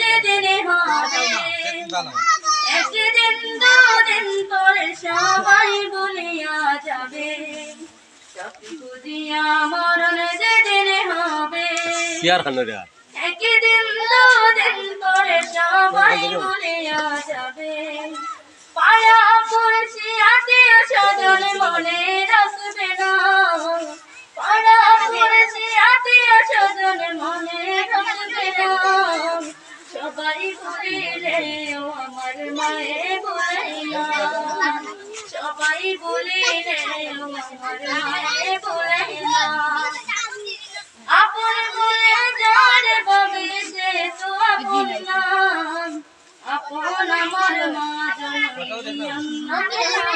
যেদিন হবে। একদিন দুদিন পরে সবাই বলিয়া যাবে। বুঝিয়া মরণে যেদিন হবে। একদিন দুদিন পরে সবাই ভুলিয়া যাবে। পায়া পড়ছি আত্মীয় স্বজন মনে রাখবে না। পায়া পড়ছি আত্মীয় স্বজন মনে সবাই আমার মায়ে সবাই ভুলিলে আমার মায়ে ভুলাইয়া আপন বলে বাবে সে তো আপন না। আপন আমার মা অন্য